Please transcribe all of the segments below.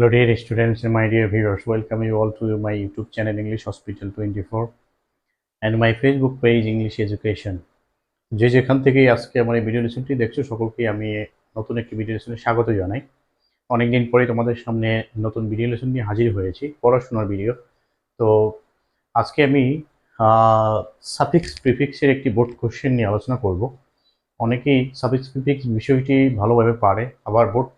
Hello dear students and my dear viewers, welcome you all to my YouTube channel English Hospital 24 and my Facebook page English Education. যে যেখান থেকেই আজকে আমার এই video লেসনটি দেখছ সকলকে আমি নতুন একটি ভিডিও লেসনে স্বাগত জানাই। অনেকদিন পরে তোমাদের সামনে নতুন ভিডিও লেসন নিয়ে হাজির হয়েছি পড়াশোনার ভিডিও তো আজকে আমি সাফিক্স প্রিফিক্সের একটি বোর্ড কোশ্চেন নিয়ে আলোচনা করব। অনেকেই সাফিক্স প্রিফিক্স বিষয়টি ভালোভাবে পারে আবার বোর্ড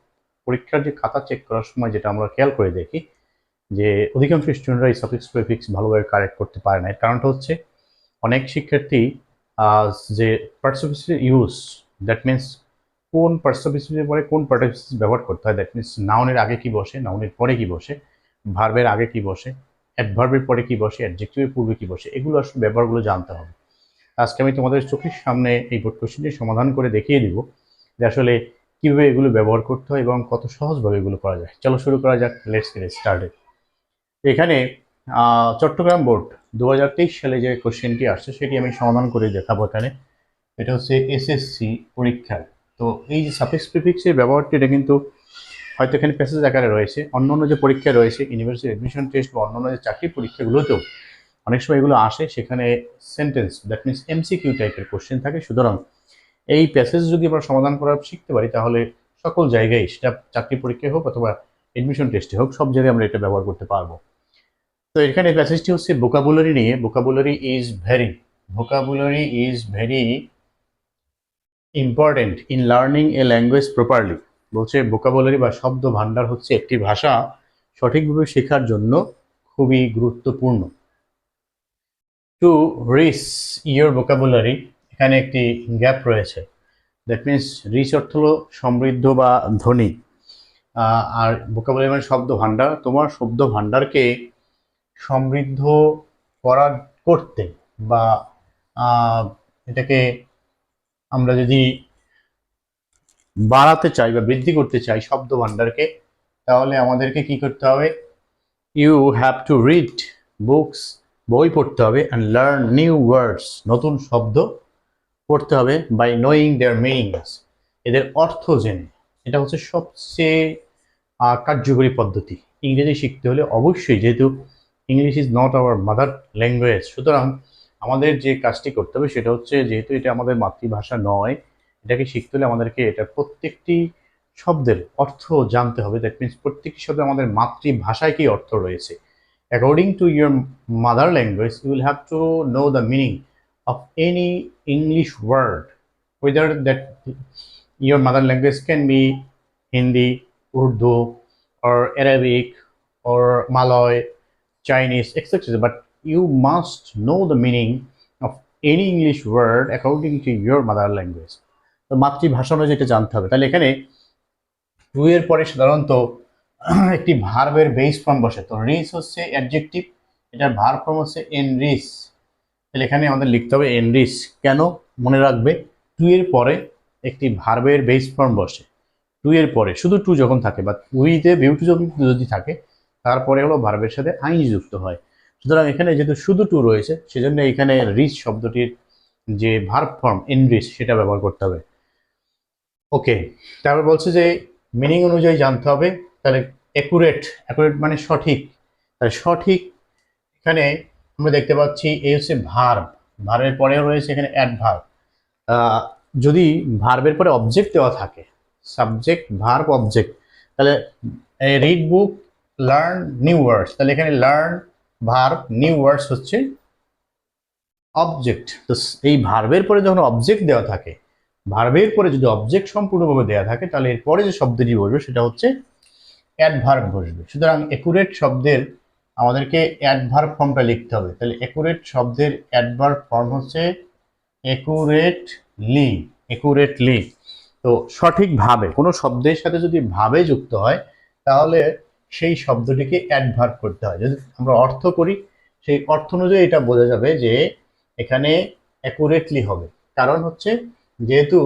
পরীক্ষার যে খাতা চেক করার সময় যেটা আমরা খেয়াল করে দেখি, যে অধিকাংশ স্টুডেন্টরা এই সাফিক্স প্রিফিক্স ভালোভাবে কারেক্ট করতে পারে না। এর কারণটা হচ্ছে অনেক শিক্ষার্থী যে পার্টিসিপেন্সের ইউজ দ্যাট মিন্স কোন পার্টিসিপেন্সের পরে কোন পার্টিসিপেন্স ব্যবহার করতে হয়। দ্যাট মিন্স নাউনের আগে কি বসে নাউনের পরে কি বসে ভার্বের আগে কি বসে অ্যাডভার্বের পরে কি বসে অ্যাডজেক্টিভের পূর্বে কি বসে, এগুলো আসলে ব্যবহারগুলো জানতে হবে। আজকে আমি তোমাদের চোখের সামনে এই বোর্ড কোশ্চেনটি সমাধান করে দেখিয়ে দিব যে আসলে কীভাবে এগুলো ব্যবহার করতে হয় এবং কত সহজভাবে এগুলো করা যায়? চলো শুরু করা যাক লেটস গেট এখানে চট্টগ্রাম বোর্ড দু হাজার তেইশ সালে যে কোশ্চেনটি আসছে সেটি আমি সমাধান করে দেখাবো এখানে। এটা হচ্ছে এসএসসি পরীক্ষার। তো এই যে সাফিক্স প্রিফিক্সের ব্যবহারটি, এটা কিন্তু হয়তো এখানে প্যাসেজ আকারে রয়েছে। অন্য অন্য যে পরীক্ষা রয়েছে ইউনিভার্সিটি অ্যাডমিশন টেস্ট বা অন্য অন্য যে চাকরি পরীক্ষাগুলোতেও অনেক সময় এগুলো আসে, সেখানে সেন্টেন্স দ্যাট মিনস এমসিকিউ টাইপের কোশ্চেন থাকে। সুতরাং এই প্যাসেজ যদি আমরা সমাধান করা শিখতে পারি, তাহলে সকল জায়গায় সেটা চাকরি পরীক্ষায় হোক অথবা এডমিশন টেস্টে হোক, সব জায়গায় আমরা এটা ব্যবহার করতে পারব। তো এখানে প্যাসেজটি হচ্ছে ভোকাবুলারি নিয়ে। Vocabulary is very vocabulary is very important in learning a language properly বলছে ভোকাবুলারি বা শব্দ ভাণ্ডার হচ্ছে একটি ভাষা সঠিকভাবে শেখার জন্য খুবই গুরুত্বপূর্ণ। টু রিস ইয়োর ভোকাবুলারি এখানে একটি গ্যাপ রয়েছে। দ্যাট মিন্স রিচ অর্থ হলো সমৃদ্ধ বা ধনী। আর ভোকাবুলারি মানে শব্দ ভাণ্ডার। তোমার শব্দ ভাণ্ডারকে সমৃদ্ধ করা করতে বা এটাকে আমরা যদি বাড়াতে চাই বা বৃদ্ধি করতে চাই শব্দ ভাণ্ডারকে, তাহলে আমাদেরকে কি করতে হবে? You have to read books বই পড়তে হবে অ্যান্ড লার্ন নিউ ওয়ার্ডস নতুন শব্দ পড়তে হবে বাই নোয়িং দেয়ার মিনিংস এদের অর্থ জেনে। এটা হচ্ছে সবচেয়ে কার্যকরী পদ্ধতি। ইংরেজি শিখতে হলে অবশ্যই, যেহেতু English is not our mother language সুতরাং আমাদের যে কাজটি করতে হবে সেটা হচ্ছে, যেহেতু এটা আমাদের মাতৃভাষা নয়, এটাকে শিখতে হলে আমাদেরকে এটা প্রত্যেকটি শব্দের অর্থ জানতে হবে। দ্যাট মিনস প্রত্যেকটি শব্দে আমাদের মাতৃভাষায় কি অর্থ রয়েছে। According to your mother language you will have to know the meaning of any English word, whether that your mother language can be Hindi, Urdu, or Arabic, or Malay, Chinese, etc. But you must know the meaning of any English word according to your mother language. তো মাতৃভাষা অনুযায়ী এটা জানতে হবে তাহলে এখানে two এর পরে সাধারণত একটি ভার্বের বেস ফর্ম বসে তো রিস হচ্ছে অ্যাডজেক্টিভ এটার ভার্ব ফর্ম হচ্ছে এন রিস তাহলে এখানে আমাদের লিখতে হবে এনরিস কেন? মনে রাখবে টু এর পরে একটি ভার্বের বেস ফর্ম বসে। টু এর পরে, শুধু টু যখন থাকে বা উইতে বিউটি যখন যদি থাকে, তারপরে হলো ভার্বের সাথে আইন যুক্ত হয়। সুতরাং এখানে যেহেতু শুধু টু রয়েছে, সেজন্য এখানে রিচ শব্দটির যে ভার্ব ফর্ম এনরিস সেটা ব্যবহার করতে হবে। ওকে তারপর বলছে যে মিনিং অনুযায়ী জানতে হবে, তাহলে অ্যাকুরেট অ্যাকুরেট মানে সঠিক। তাহলে সঠিক এখানে আমরা দেখতে পাচ্ছি এই হচ্ছে ভার্ব ভার্বের পরেও রয়েছে এখানে অ্যাডভার্ব যদি ভার্বের পরে অবজেক্ট দেওয়া থাকে সাবজেক্ট ভার্ব অবজেক্ট তাহলে read book learn new words তাহলে এখানে লার্ন ভার্ব নিউ ওয়ার্ডস হচ্ছে অবজেক্ট তো এই ভার্বের পরে যখন অবজেক্ট দেওয়া থাকে ভার্বের পরে যদি অবজেক্ট সম্পূর্ণভাবে দেওয়া থাকে, তাহলে এরপরে যে শব্দটি বসবে সেটা হচ্ছে অ্যাডভার্ব বসবে। সুতরাং একুরেট শব্দের আমাদেরকে অ্যাডভার্ব ফর্মটা লিখতে হবে। তাহলে একুরেট শব্দের অ্যাডভার্ব ফর্ম হচ্ছে একুরেটলি একুরেটলি তো সঠিকভাবে, কোনো শব্দের সাথে যদি ভাবে যুক্ত হয়, তাহলে সেই শব্দটিকে অ্যাডভার্ব করতে হয়। যদি আমরা অর্থ করি, সেই অর্থ অনুযায়ী এটা বোঝা যাবে যে এখানে অ্যাকুরেটলি হবে। কারণ হচ্ছে যেহেতু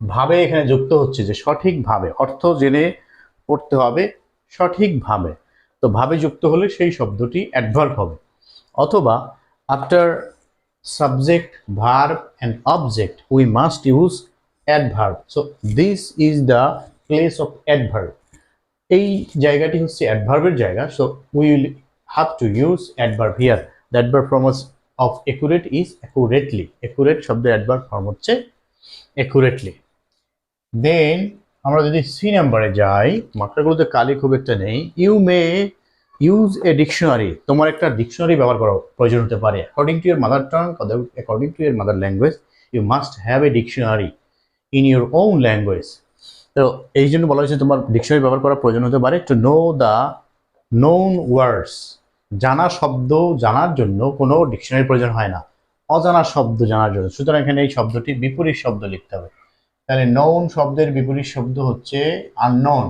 ভাবে এখানে যুক্ত হচ্ছে যে সঠিকভাবে, অর্থ জেনে পড়তে হবে সঠিকভাবে। তো ভাবে যুক্ত হলে সেই শব্দটি অ্যাডভার্ব হবে। অথবা after subject verb and object we must use adverb so this is the place of adverb এই জায়গাটি হচ্ছে অ্যাডভার্বের জায়গা। So we will have to use adverb here the adverb form of accurate is accurately accurate শব্দের adverb form হচ্ছে accurately then আমরা যদি C নাম্বারে যাই, মাত্রাগুলোতে কালি খুব একটা নেই you may use a dictionary তোমার একটা ডিকশনারি ব্যবহার করা প্রয়োজন হতে পারে। According to your mother tongue according to your mother language you must have a dictionary in your own language তো এই জন্য বলা হয়েছে তোমার ডিকশনারি ব্যবহার করার প্রয়োজন হতে পারে। To know the known words জানা শব্দ জানার জন্য কোনো ডিকশনারি প্রয়োজন হয় না। অজানা শব্দ জানার জন্য। সুতরাং এখানে এই শব্দটি বিপরীত শব্দ লিখতে হবে। তাহলে নৌন শব্দের বিপরীত শব্দ হচ্ছে unknown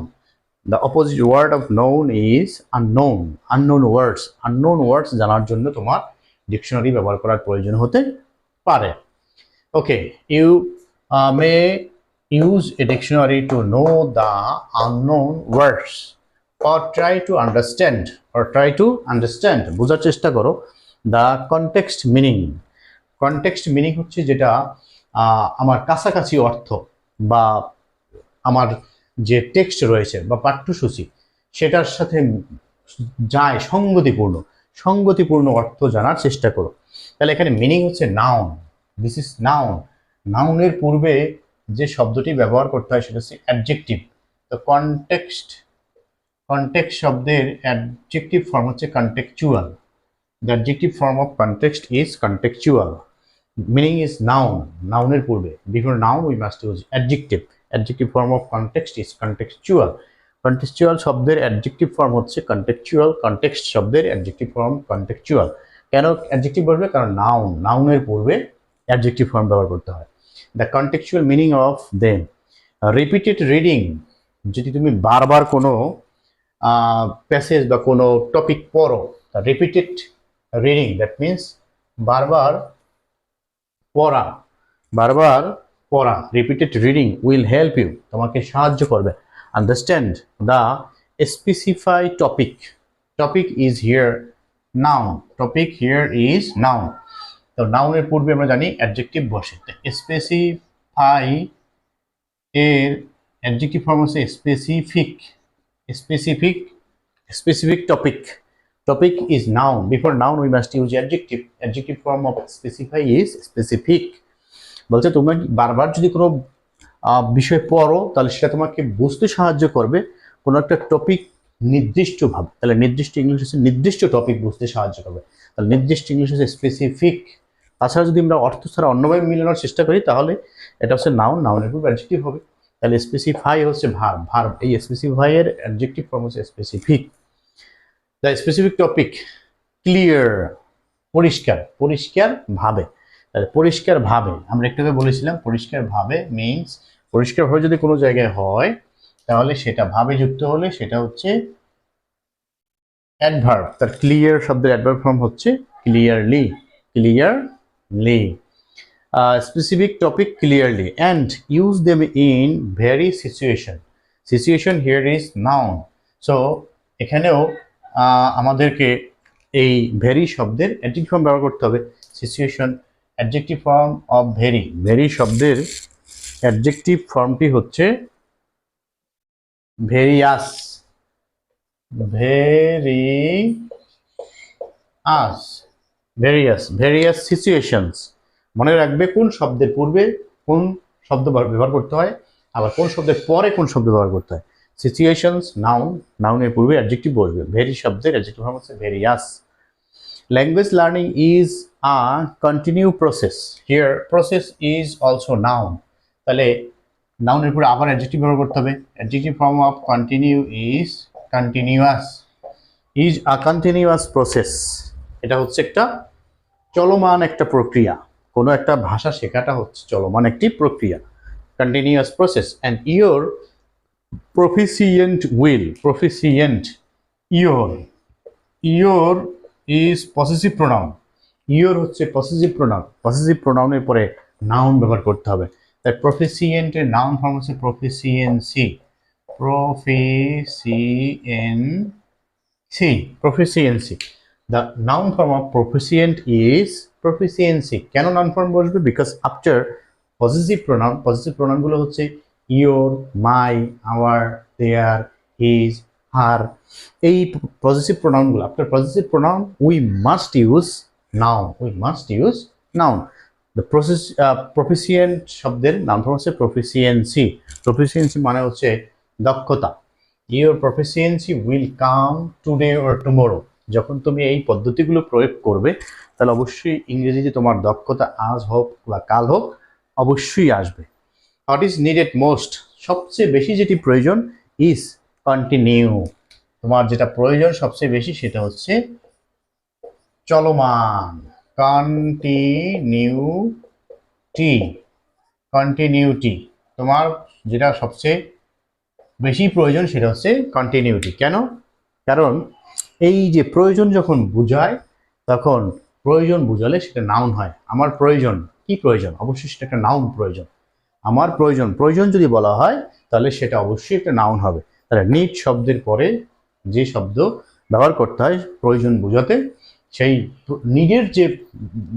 the opposite word of known is unknown unknown words unknown words জানার জন্য তোমার ডিকশনারি ব্যবহার করার প্রয়োজন হতে পারে। Okay you may use a dictionary to know the unknown words or try to understand or try to understand বোঝার চেষ্টা করো। The context meaning context meaning হচ্ছে যেটা আমার কাছাকাছি অর্থ বা আমার যে টেক্সট রয়েছে বা পাঠ্যসূচি, সেটার সাথে যায় সঙ্গতিপূর্ণ। সঙ্গতিপূর্ণ অর্থ জানার চেষ্টা করো। তাহলে এখানে মিনিং হচ্ছে নাউন দিস ইজ নাউন নাউনের পূর্বে যে শব্দটি ব্যবহার করতে হয়, সেটা হচ্ছে অ্যাডজেক্টিভ তো কনটেক্সট কনটেক্সট শব্দের অ্যাডজেক্টিভ ফর্ম হচ্ছে contextual the adjective form of context is contextual meaning is noun নাউনের পূর্বে। Before noun we must use adjective adjective form of context is contextual contextual শব্দের অ্যাডজেক্টিভ ফর্ম হচ্ছে contextual context শব্দের adjective form contextual কেন adjective বলবে? কারণ noun নাউনের পূর্বে অ্যাডজেক্টিভ ফর্ম ব্যবহার করতে হয়। The contextual meaning of them repeated reading যদি তুমি বারবার কোনো প্যাসেজ বা কোনো টপিক পড়ো রিপিটেড রিডিং দ্যাট মিন্স বারবার পড়া। বারবার পড়া repeated reading will help you তোমাকে সাহায্য করবে। Understand the specify topic topic is here noun topic here is noun তো নাউনের পূর্বে আমরা জানি অ্যাডজেক্টিভ বসে। স্পেসিফাই এর অ্যাডজেক্টিভ ফর্ম হচ্ছে specific specific specific topic topic is noun. Before noun, we must use adjective. Adjective form of specify is specific. বলছে তুমি বারবার যদি কোনো বিষয় পড়ো, তাহলে সেটা তোমাকে বুঝতে সাহায্য করবে। কোনো একটা টপিক নির্দিষ্টভাবে তাহলে নির্দিষ্ট ইংলিশ হচ্ছে নির্দিষ্ট টপিক বুঝতে সাহায্য করবে। তাহলে নির্দিষ্ট ইংলিশ হচ্ছে স্পেসিফিক তাছাড়া যদি আমরা অর্থ ছাড়া অন্যভাবে মিলানোর চেষ্টা করি, তাহলে এটা হচ্ছে নাউন নাউনের উপর অ্যাডজেক্টিভ হবে। তাহলে স্পেসিফাই হচ্ছে ভার ভার এই স্পেসিফাই এর অ্যাডজেক্টিভ ফর্ম হচ্ছে specific the specific topic clear পরিষ্কার পরিষ্কার ভাবে। পরিষ্কার ভাবে, আমরা একটু বলেছিলাম, পরিষ্কার ভাবে মিনস পরিষ্কারভাবে যদি কোনো জায়গায় হয়, তাহলে সেটা ভাবে যুক্ত হলে সেটা হচ্ছে অ্যাডভার্ব তার ক্লিয়ার শব্দের অ্যাডভার্ব ফর্ম হচ্ছে clearly clearly specific topic clearly and use them in very situation situation here is noun so এখানেও আমাদেরকে এই ভেরি শব্দের অ্যাডজেক্টিভ ফর্ম ব্যবহার করতে হবে। Situation adjective form of very. Very শব্দের অ্যাডজেক্টিভ ফর্মটি হচ্ছে various. Various various. Various situations মনে রাখবে কোন শব্দের পূর্বে কোন শব্দ ব্যবহার করতে হয়, আবার কোন শব্দের পরে কোন শব্দ ব্যবহার করতে হয়। সিচুয়েশনস নাউন নাউনের পূর্বে অ্যাডজেক্টিভ বসবে। ভেরি শব্দের অ্যাডজেক্টিভ ফর্ম হচ্ছে various language learning is a continue process here process is also noun তাহলে নাউনের পরে আবার অ্যাডজেক্টিভ ব্যবহার করতে হবে। Adjective form of continue is continuous is a continuous process এটা হচ্ছে একটা চলমান একটা প্রক্রিয়া। কোনো একটা ভাষা শেখাটা হচ্ছে চলমান একটি প্রক্রিয়া। Continuous process and your proficient will proficient your your is possessive pronoun your হচ্ছে পসেসিভ প্রোনাউন পসেসিভ প্রোনাউনের পরে নাউন ব্যবহার করতে হবে। তাই প্রফিসিয়েন্টের নাউন ফর্ম হচ্ছে proficiency proficiency proficiency the noun form of proficient is proficiency কেন নাউন ফর্ম বসবে? Because after positive pronoun positive প্রোনাউনগুলো হচ্ছে your, my, our, their, his আর এই পজিটিভ প্রোনাউনগুলো আপনার positive pronoun, we must use noun, we must use noun. The process proficient শব্দের নাম হচ্ছে proficiency proficiency মানে হচ্ছে দক্ষতা। Your proficiency will come today or tomorrow যখন তুমি এই পদ্ধতিগুলো প্রয়োগ করবে, তাহলে অবশ্যই ইংরেজিতে তোমার দক্ষতা আজ হোক বা কাল হোক অবশ্যই আসবে। হোয়াট ইজ নিডেড মোস্ট সবচেয়ে বেশি যেটি প্রয়োজন ইজ কন্টিনিউ তোমার যেটা প্রয়োজন সবচেয়ে বেশি সেটা হচ্ছে চলমান। কন্টিনিউটি কন্টিনিউটি তোমার যেটা সবচেয়ে বেশি প্রয়োজন সেটা হচ্ছে কন্টিনিউটি কেন? কারণ এই যে প্রয়োজন যখন বোঝায়, তখন প্রয়োজন বোঝালে সেটা নাউন হয়। আমার প্রয়োজন, কি প্রয়োজন? অবশ্যই সেটা একটা নাউন প্রয়োজন। আমার প্রয়োজন প্রয়োজন যদি বলা হয়, তাহলে সেটা অবশ্যই একটা নাউন হবে। তাহলে নিট শব্দের পরে যে শব্দ ব্যবহার করতে হয়, প্রয়োজন বোঝাতে, সেই নিডের যে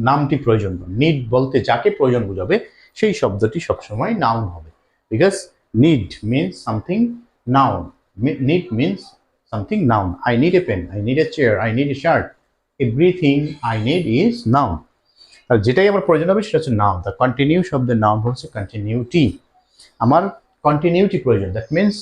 নামটি প্রয়োজন নিড বলতে যাকে প্রয়োজন বোঝাবে, সেই শব্দটি সবসময় নাউন হবে। Because need means something noun need means something noun I need a pen I need a chair I need a shirt everything I need is noun আর যেটাই আমার প্রয়োজন হবে সেটা হচ্ছে নাউন দ্য কন্টিনিউ শব্দের নাউন হচ্ছে continuity আমার continuity প্রয়োজন। দ্যাট মিনস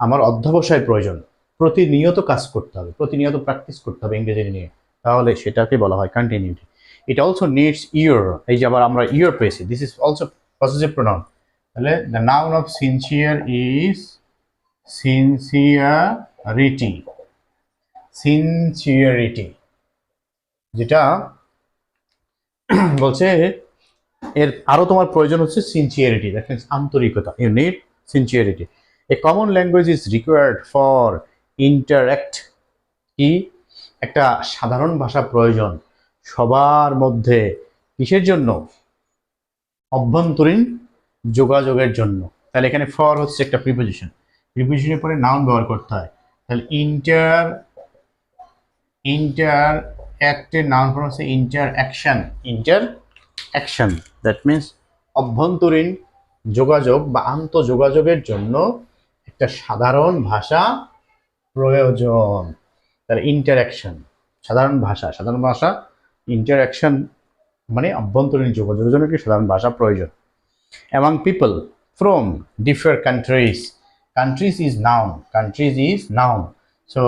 আমার অধ্যবসায় প্রয়োজন। প্রতিনিয়ত কাজ করতে হবে। প্রতিনিয়ত প্র্যাকটিস করতে হবে ইংরেজি নিয়ে। তাহলে সেটাকে বলা হয় continuity it also needs your এই যে আবার আমরা ইয়র পেয়েছি। This is also positive pronoun তাহলে the noun of sincere is sincerity sincerity যেটা বলছে, এর আরও তোমার প্রয়োজন হচ্ছে সিনসিয়ারিটি দ্যাট মিনস আন্তরিকতা। You need sincerity a common language is required for interact কি? একটা সাধারণ ভাষা প্রয়োজন। সবার মধ্যে। কিসের জন্য? অভ্যন্তরীণ যোগাযোগের জন্য। তাহলে এখানে ফর হচ্ছে একটা প্রিপোজিশন প্রিপোজিশনের পরে নাউন ব্যবহার করতে হয়। তাহলে ইন্টার ইন্টার অ্যাক্টের নাউন হচ্ছে interaction interaction that means অভ্যন্তরীণ যোগাযোগ বা আন্তঃযোগাযোগের জন্য একটা সাধারণ ভাষা প্রয়োজন। তার ইন্টারাকশন সাধারণ ভাষা সাধারণ ভাষা ইন্টারাকশন মানে অভ্যন্তরীণ যোগাযোগের জন্য একটি সাধারণ ভাষা প্রয়োজন। Among people from differ countries countries is noun countries is noun so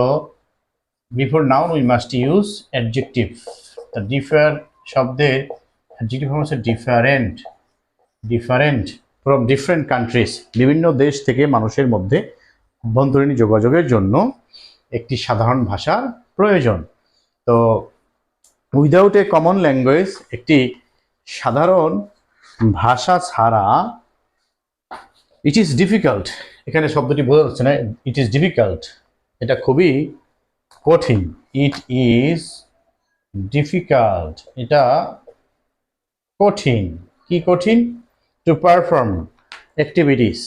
before noun we must use adjective তা ডিফার শব্দের অ্যাডজেক্টিভ হচ্ছে different different from different countries বিভিন্ন দেশ থেকে মানুষের মধ্যে অভ্যন্তরীণ যোগাযোগের জন্য একটি সাধারণ ভাষার প্রয়োজন। তো উইদাউট এ কমন ল্যাঙ্গুয়েজ একটি সাধারণ ভাষা ছাড়া ইট ইজ ডিফিকাল্ট এখানে শব্দটি বোঝা যাচ্ছে না ইট ইজ ডিফিকাল্ট এটা খুবই কঠিন। ইট ইজ ডিফিকাল্ট এটা কঠিন। কি কঠিন? টু পারফর্ম অ্যাক্টিভিটিস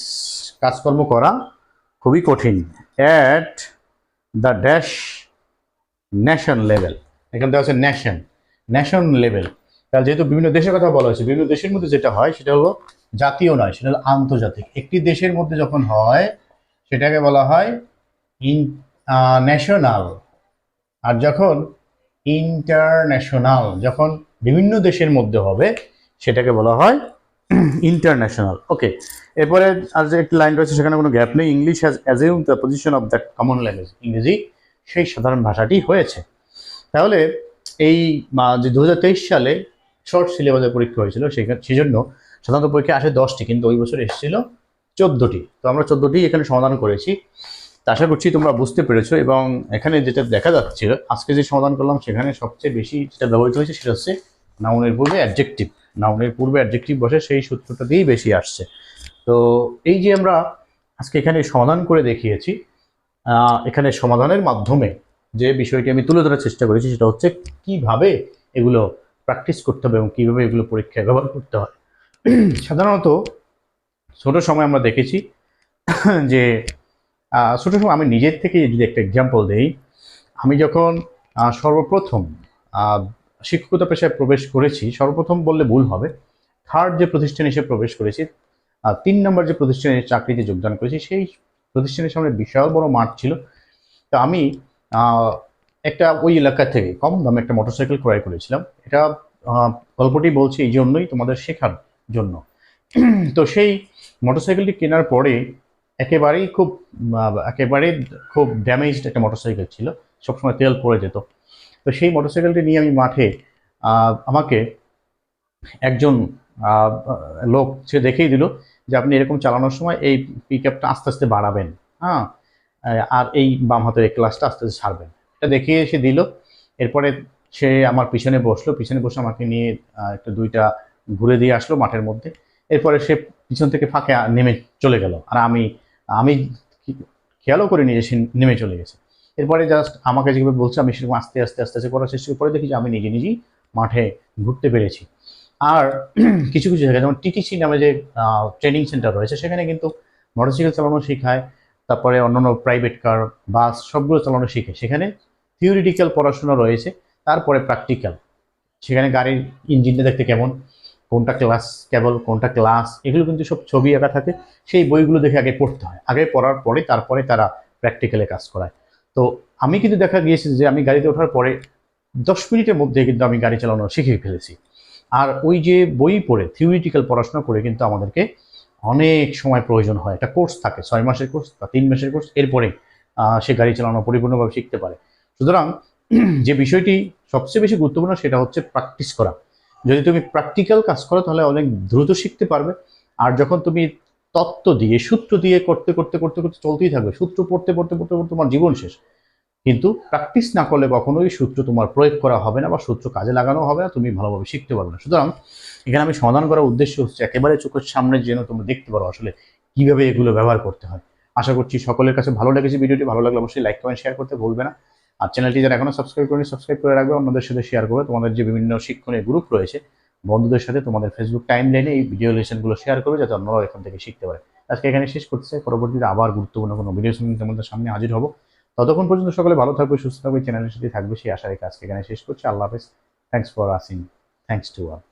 কাজকর্ম করা খুবই কঠিন। At the dash nation level এখানে দেওয়া আছে ন্যাশন ন্যাশন লেভেল তাহলে যেহেতু বিভিন্ন দেশের কথা বলা হয়েছে, বিভিন্ন দেশের মধ্যে যেটা হয়, সেটা হলো জাতীয় নয়, সেটা হলো আন্তর্জাতিক। একটি দেশের মধ্যে যখন হয়, সেটাকে বলা হয় ইন ন্যাশনাল আর যখন ইন্টারন্যাশনাল যখন বিভিন্ন দেশের মধ্যে হবে, সেটাকে বলা হয় ইন্টারন্যাশনাল ওকে এরপরে আর যে একটি লাইন রয়েছে, সেখানে কোনো গ্যাপ নেই। English has assume the position of that common language ইংরেজি সেই সাধারণ ভাষাটি হয়েছে। তাহলে এই যে দু হাজার তেইশ সালে শর্ট সিলেবাসের পরীক্ষা হয়েছিল সেখানে সেই জন্য সাধারণত পরীক্ষা আসে দশটি, কিন্তু ওই বছর এসেছিল চোদ্দোটি। তো আমরা চোদ্দোটি এখানে সমাধান করেছি। আশা করছি তোমরা বুঝতে পেরেছ এবং এখানে যেটা দেখা যাচ্ছে, আজকে যে সমাধান করলাম সেখানে সবচেয়ে বেশি যেটা ব্যবহৃত হয়েছে সেটা হচ্ছে নাউনের পূর্বে অ্যাডজেক্টিভ নাউনের পূর্বে অ্যাডজেক্টিভ বসে সেই সূত্রটা দিয়েই বেশি আসছে। তো এই যে আমরা আজকে এখানে সমাধান করে দেখিয়েছি এখানে সমাধানের মাধ্যমে যে বিষয়টি আমি তুলে ধরার চেষ্টা করেছি সেটা হচ্ছে কীভাবে এগুলো প্র্যাকটিস করতে হবে এবং কীভাবে এগুলো পরীক্ষায় ব্যবহার করতে হয়। সাধারণত ছোটো সময় আমরা দেখেছি যে ছোট সময় আমি নিজের থেকে যদি একটা এক্সাম্পল দেই, আমি যখন সর্বপ্রথম শিক্ষকতা পেশায় প্রবেশ করেছি, সর্বপ্রথম বললে ভুল হবে। থার্ড যে প্রতিষ্ঠানে এসে প্রবেশ করেছি তিন নম্বর যে প্রতিষ্ঠানে চাকরিতে যোগদান করেছি, সেই প্রতিষ্ঠানের সামনে বিশাল বড় মাঠ ছিল। তো আমি একটা ওই এলাকা থেকে কম দামে একটা মোটরসাইকেল ক্রয় করেছিলাম। এটা গল্পটি বলছি এই জন্যই তোমাদের শেখার জন্য। তো সেই মোটরসাইকেলটি কেনার পরে একেবারেই খুব একেবারেই খুব ড্যামেজড একটা মোটরসাইকেল ছিল। সবসময় তেল পড়ে যেত। তো সেই মোটরসাইকেলটি নিয়ে আমি মাঠে আমাকে একজন লোক সে দেখেই দিল যে আপনি এরকম চালানোর সময় এই পিক আপটা আস্তে আস্তে বাড়াবেন। হ্যাঁ? আর এই বাম হাতের এই ক্লাসটা আস্তে আস্তে ছাড়বেন। এটা দেখিয়ে এসে দিল। এরপরে সে আমার পিছনে বসল। পিছনে বসে আমাকে নিয়ে একটা দুইটা ঘুরে দিয়ে আসলো মাঠের মধ্যে। এরপরে সে পিছন থেকে ফাঁকে নেমে চলে গেল। আর আমি আমি খেয়ালও করিনি যে সে নেমে চলে গেছে। এরপরে জাস্ট আমাকে যেভাবে বলছে, আমি সেরকম আস্তে আস্তে আস্তে আস্তে করার চেষ্টা করে। দেখি যে আমি নিজে নিজেই মাঠে ঘুরতে পেরেছি। আর কিছু কিছু জায়গায়, যেমন টিটিসি নামে যে ট্রেনিং সেন্টার রয়েছে, সেখানে কিন্তু মোটরসাইকেল চালানো শেখায়, তারপরে অন্যান্য প্রাইভেট কার বাস সবগুলো চালানো শিখে সেখানে থিওরিটিক্যাল পড়াশোনা রয়েছে, তারপরে প্র্যাকটিক্যাল সেখানে গাড়ির ইঞ্জিনটা দেখতে কেমন? কোনটা ক্লাস কেবল, কোনটা ক্লাস এগুলো কিন্তু সব ছবি আঁকা থাকে। সেই বইগুলো দেখে আগে পড়তে হয়। আগে পড়ার পরে তারপরে তারা প্র্যাকটিক্যালে কাজ করায়। তো আমি কিন্তু দেখা গিয়েছে যে আমি গাড়িতে ওঠার পরে দশ মিনিটের মধ্যে কিন্তু আমি গাড়ি চালানো শিখে ফেলেছি। আর ওই যে বই পড়ে থিওরিটিক্যাল পড়াশোনা করে কিন্তু আমাদেরকে অনেক সময় প্রয়োজন হয়। একটা কোর্স থাকে, ছয় মাসের কোর্স বা তিন মাসের কোর্স এরপরে সে গাড়ি চালানো পরিপূর্ণভাবে শিখতে পারে। সুতরাং, যে বিষয়টি সবচেয়ে বেশি গুরুত্বপূর্ণ সেটা হচ্ছে প্র্যাকটিস করা। যদি তুমি প্র্যাকটিক্যাল কাজ করো, তাহলে অনেক দ্রুত শিখতে পারবে। আর যখন তুমি তত্ত্ব দিয়ে, সূত্র দিয়ে করতে করতে করতে করতে চলতেই থাকবে, সূত্র পড়তে পড়তে পড়তে পড়তে তোমার জীবন শেষ। কিন্তু প্র্যাকটিস না করলে কখনোই সূত্র তোমার প্রয়োগ করা হবে না বা সূত্র কাজে লাগানো হবে না, তুমি ভালোভাবে শিখতে পারবে না। সুতরাং এখানে আমি সমাধান করার উদ্দেশ্য হচ্ছে, একেবারে চোখের সামনে যেন তোমরা দেখতে পারো আসলে কীভাবে এগুলো ব্যবহার করতে হয়। আশা করছি সকলের কাছে ভালো লেগেছে ভিডিওটি, ভালো লাগলে অবশ্যই লাইক কমেন্ট শেয়ার করতে ভুলবে না। আর চ্যানেলটি যারা এখনও সাবস্ক্রাইব করেনি সাবস্ক্রাইব করে রাখবে, অন্যদের সাথে শেয়ার করবে। তোমাদের যে বিভিন্ন শিক্ষণীয় গ্রুপ রয়েছে, বন্ধুদের সাথে তোমাদের ফেসবুক টাইম লাইনে এই ভিডিও লেসনগুলো শেয়ার করবে, যাতে অন্যরাও এখান থেকে শিখতে পারে। আজকে এখানে শেষ করতে চাই পরবর্তীতে আবার গুরুত্বপূর্ণ কোনো ভিডিও সঙ্গে তোমাদের সামনে হাজির হব। ততক্ষণ পর্যন্ত সকলে ভালো থাকবে, সুস্থ থাকবে চ্যানেলের সাথে থাকবে। সেই আশা রেখে আজকে এখানে শেষ করছি। আল্লাহ হাফেজ। Thanks for asking thanks to all